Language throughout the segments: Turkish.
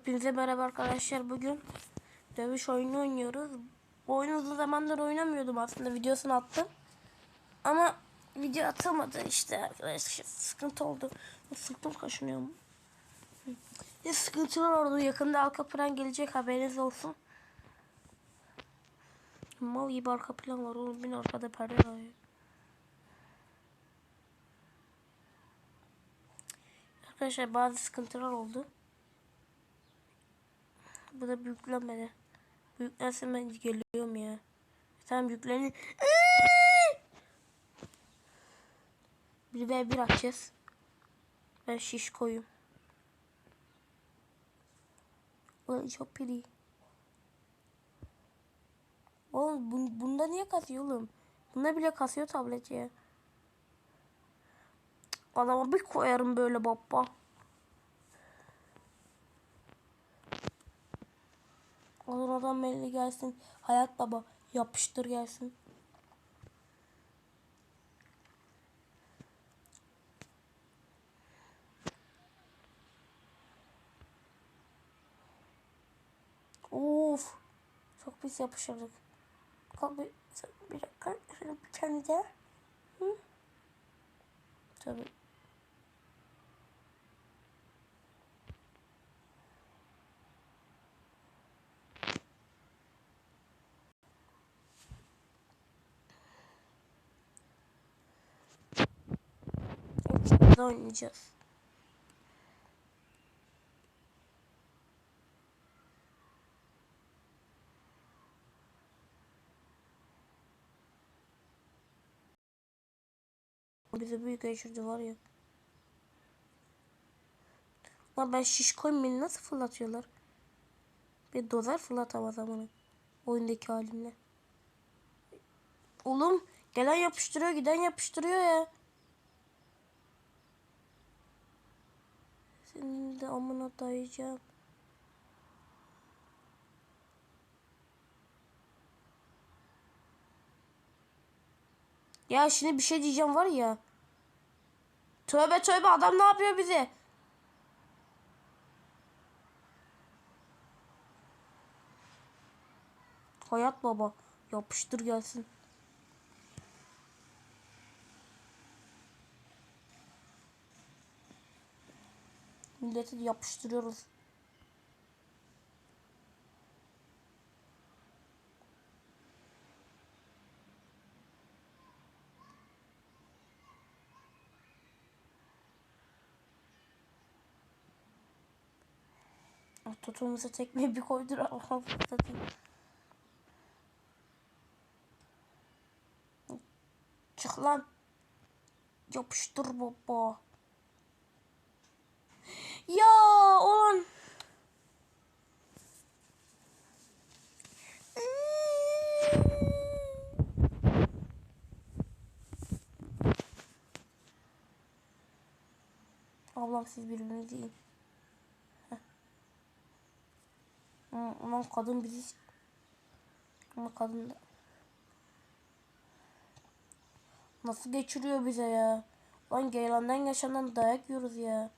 Hepinize merhaba arkadaşlar. Bugün dövüş oyunu oynuyoruz. Bu oyunu uzun zamandır oynamıyordum aslında. Videosunu attım. Ama video atamadı işte arkadaşlar. Sıkıntı oldu. Sıktım kaşınıyorum. Ne sıkıntılar oldu. Yakında Alkapıran gelecek haberiniz olsun. Mal gibi arka plan var oğlum. Bir arkada perde var. Arkadaşlar bazı sıkıntılar oldu. Bu da büyüklenmedi. Büyüklensin ben geliyorum ya. Tamam yüklenin. Bir ve bir açacağız. Ben şiş koyayım. Ulan çok piri. Oğlum bun, bunda niye kasıyor oğlum? Bunda bile kasıyor tablet ya. Adama bir koyarım böyle baba. Adam belli gelsin. Hayat baba yapıştır gelsin. Of. Çok pis yapıştırdık. Kalk bir, bir dakika. Şöyle bir tane daha. Hı? Tabii. Burada oynayacağız. Bize büyük geçirdi var ya. Ama ben şiş koyayım beni nasıl fırlatıyorlar? Bir dozer fırlatamaz ama oyundaki halimle. Oğlum gelen yapıştırıyor giden yapıştırıyor ya. Senin de amına dayayacağım. Ya şimdi bir şey diyeceğim var ya. Tövbe tövbe adam ne yapıyor bize? Hayat baba yapıştır gelsin. Milleti yapıştırıyoruz. Tutumuza tekmeyi bir koydur. Allah'ım satayım. Çık lan. Yapıştır baba. Ya olan. Ablam siz. Heh. Hı, Ulan kadın bizi ama kadın da nasıl geçiriyor bize ya? Lan Geylan'dan yaşanan dayak yiyoruz ya.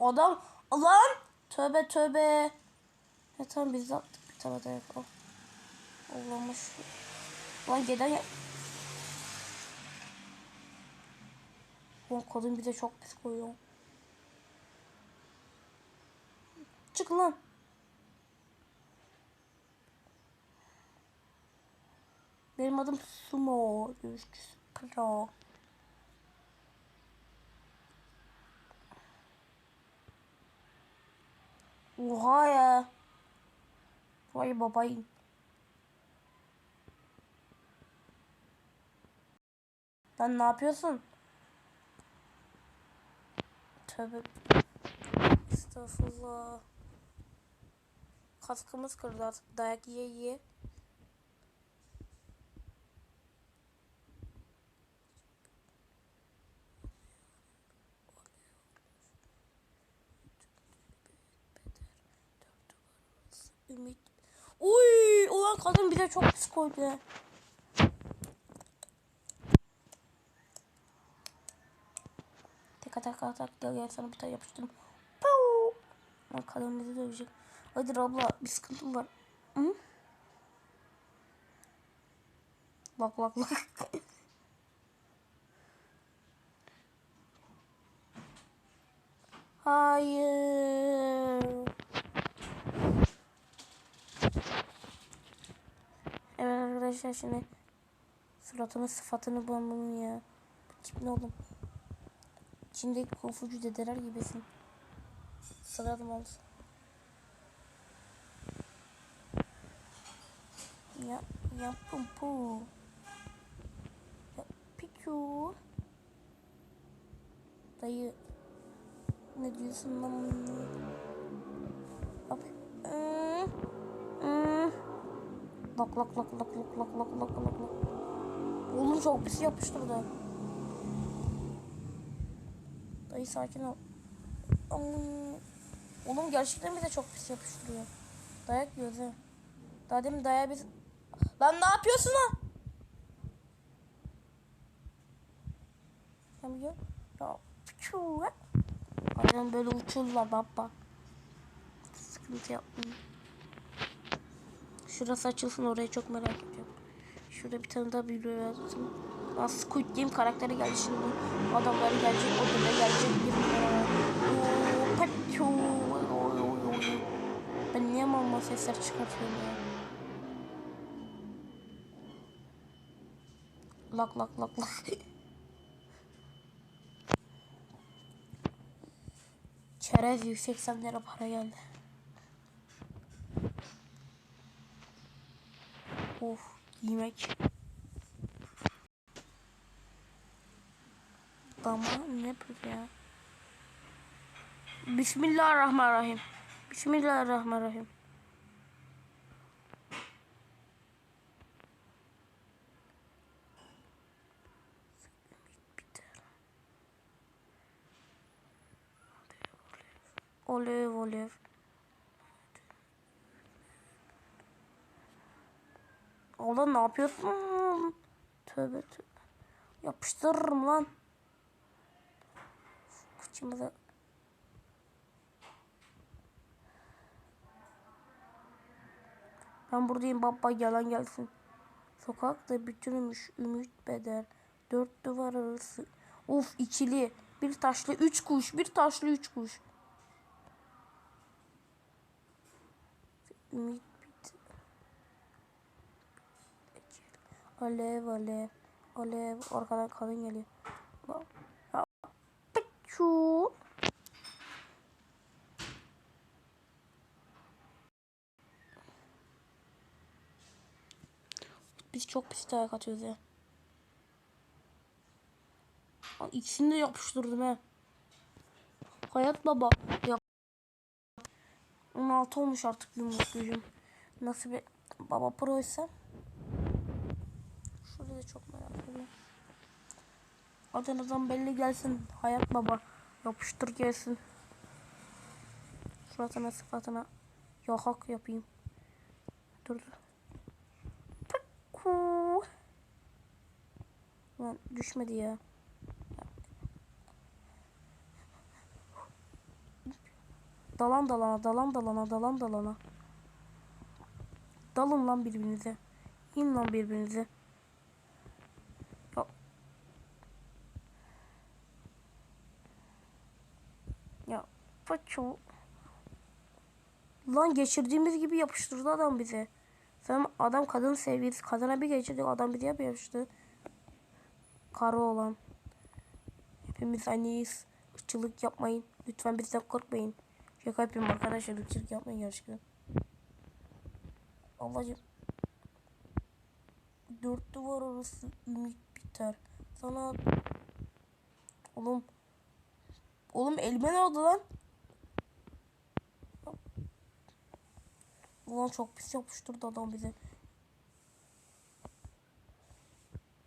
Adam lan tövbe tövbe. Ya tamam biz de attık bir tane dayak. Oh. Allah'ım şu. Lan gelen ya. Lan kadın bize çok pis koyuyor. Çık lan. Benim adım Sumo. Dövüşçüsü Pro. Oha ya. Vay babayım. Lan ne yapıyorsun? Tövbe. Estağfurullah. Kaskımız kırıldı artık. Dayak yiye yiye. Ümit. Uy, ulan kadın bize çok pis koydu. Tek atak atak gel gel sana bir tane yapıştırdım. Piu. Lan kadın bizi dövecek. Hadi abla bir sıkıntım var. Hı? Bak bak bak. Hayır. Evet arkadaşlar şimdi suratının sıfatını bulalım ya. Kim oğlum? İçindeki konfucu dedeler gibisin. Sıradım olsun. Ya yapım bu. Ya piku. Dayı ne diyorsun lan? Bak. Ee, ee. Lak lak lak lak lak lak lak lak lak lak. Oğlum çok pis yapıştırdı. Dayı sakin ol. Oğlum gerçekten bize çok pis yapıştırıyor. Dayak yiyoruz ha. Daha demin dayağı biz... Lan ne yapıyorsun lan? Sen piçu ha. Adam böyle uçurlar baba. Sıkıntı yapmayın. Şurası açılsın orayı çok merak ediyorum. Şurada bir tane daha bir lazım. Aa, Squid Game karakteri geldi şimdi. Adamları gelecek, o da gelecek. Bir. Ben niye mamma sesler çıkartıyorum ya? Lak lak lak lak. Çerez 180 lira para geldi. Of yemek. Dama ne bu ya? Bismillahirrahmanirrahim. Bismillahirrahmanirrahim. Olev olev. Allah ne yapıyorsun? Tövbe tövbe. Yapıştırırım lan. Kıçımıza. Ben buradayım baba yalan gelsin. Sokakta bütünmüş ümit beder. Dört duvar arası. Of ikili. Bir taşlı üç kuş. Bir taşlı üç kuş. Ümit Alev alev. Alev. Arkadan kadın geliyor. Pichu. Biz çok pis dayak atıyoruz ya. Lan İkisini de yapıştırdım he. Hayat baba. Ya. 16 olmuş artık yumruk gücüm. Nasıl bir baba pro ise. Da çok merak ediyorum. Adanadan belli gelsin. Hayat baba. Yapıştır gelsin. Suratına sıfatına. Yakak yapayım. Dur dur. Lan düşmedi ya. Dalan dalana, dalan dalana, dalan dalana. Dalın lan birbirinize. İn lan birbirinize. Ya. Ya paço. Lan geçirdiğimiz gibi yapıştırdı adam bize. Sen adam kadın sevgilisi. Kadına bir geçirdik adam bize yapıştı. Karı olan. Hepimiz anneyiz. Irkçılık yapmayın. Lütfen bizden korkmayın. Şaka yapıyorum arkadaşlar. Irkçılık yapmayın gerçekten. Allah'ım. Dört duvar arası ümit biter. Sana... Oğlum. Oğlum elime ne oldu lan? Ulan çok pis yapıştırdı adam bize.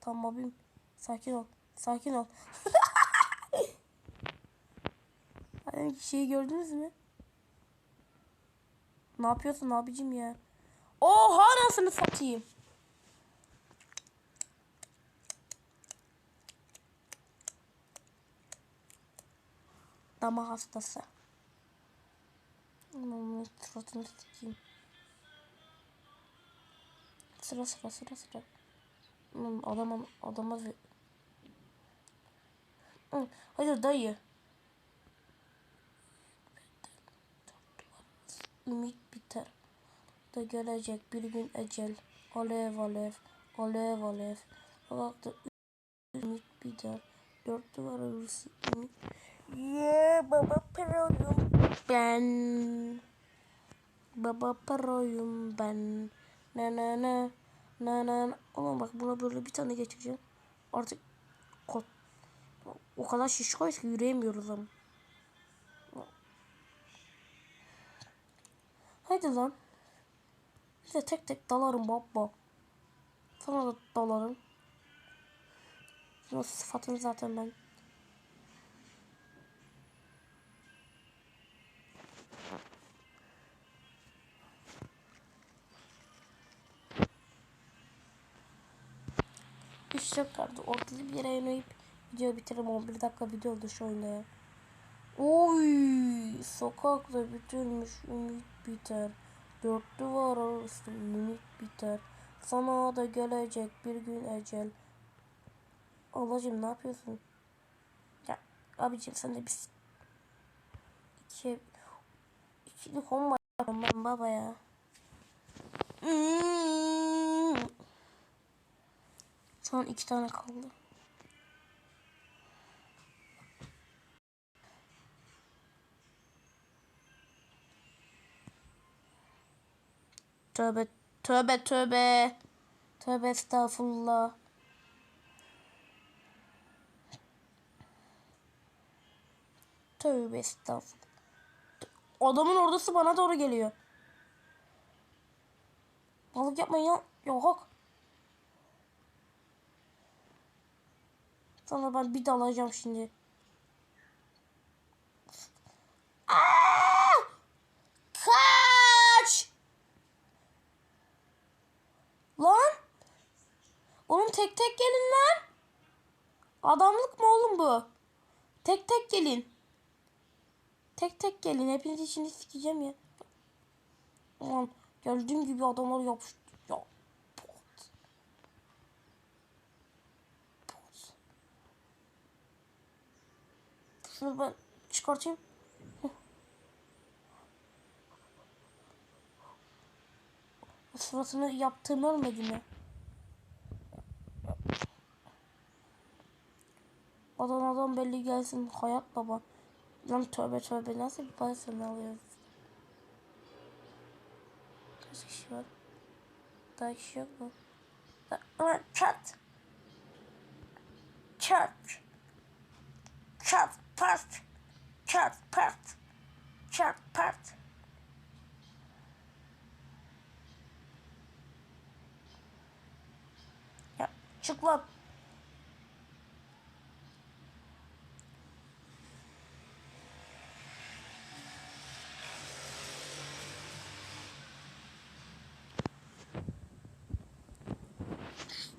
Tamam abim. Sakin ol. Sakin ol. Hani şeyi gördünüz mü? Ne yapıyorsun abicim ya? Oha nasıl satayım? Dama hastası. Suratını sikeyim. Sıra sıra sıra sıra. Lan adama adama. Hı, Hadi dayı. Ümit biter. Da gelecek bir gün ecel. Alev alev. Alev alev. Sokakta ümit biter. Dört duvar arası ümit. Yeah baba proyum ben. Baba proyum ben. Na na na. Na na na. Ama bak buna böyle bir tane geçireceğim. Artık kot. O kadar şişkoyuz ki yürüyemiyoruz ama. Haydi lan. Bir de tek tek dalarım baba. Sana da dalarım. Şunun sıfatını zaten ben. Yok vardı. Ortada bir yere oynayıp video bitiririm. 11 dakika video oldu şu oyunda ya. Oy, sokakta bitirmiş ümit biter. Dört duvar arası ümit biter. Sana da gelecek bir gün ecel. Ablacım ne yapıyorsun? Ya abicim sen de biz iki ikili komba yapıyorum ben baba ya. Hmm. An iki tane kaldı. Tövbe tövbe tövbe. Tövbe estağfurullah. Tövbe estağfurullah. Adamın ordası bana doğru geliyor. Balık yapmayın ya. Yok. Sana ben bir dalacağım şimdi. Aa! Kaç! Lan! Oğlum tek tek gelin lan. Adamlık mı oğlum bu? Tek tek gelin. Tek tek gelin. Hepiniz içini sikeceğim ya. Ulan geldiğim gibi adamlar yapıştı. Şunu ben çıkartayım. Suratını yaptığım ölmedi mi? Adam belli gelsin hayat baba. Lan tövbe tövbe nasıl bir parasını alıyoruz? Kaç kişi var? Daha kişi yok mu? Çat. Çat pat. Çat pat. Çat pat. Ya çık lan.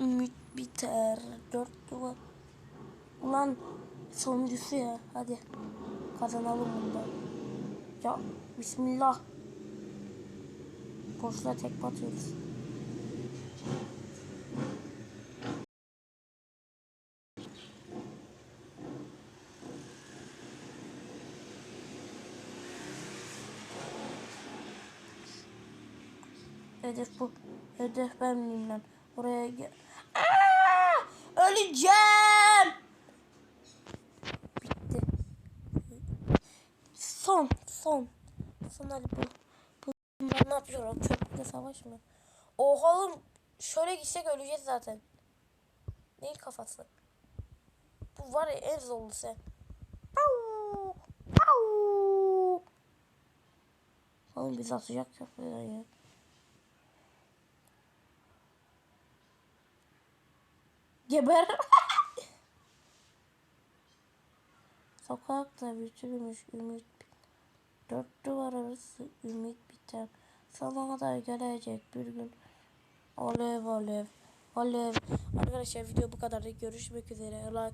Ümit biter. Dört duvar. Ulan sonuncusu ya. Hadi. Kazanalım bunda. Ya Bismillah. Boşuna tek batıyoruz. Hedef bu. Hedef ben miyim lan? Oraya gel. Aa! Öleceğim. Bitti. Son. Son. Son hadi bu. bu bunlar ne yapıyor? Köprüde savaş mı? Oha oğlum. Şöyle gitsek öleceğiz zaten. Neyin kafası? Bu var ya en zorlusu. Au! Au! Oğlum biz atacak köprüden ya. Geber. Sokakta bitirmiş ümit. Dört duvar arası ümit biter. Sana kadar gelecek bir gün. Alev alev. Alev. Arkadaşlar video bu kadar. Görüşmek üzere. Like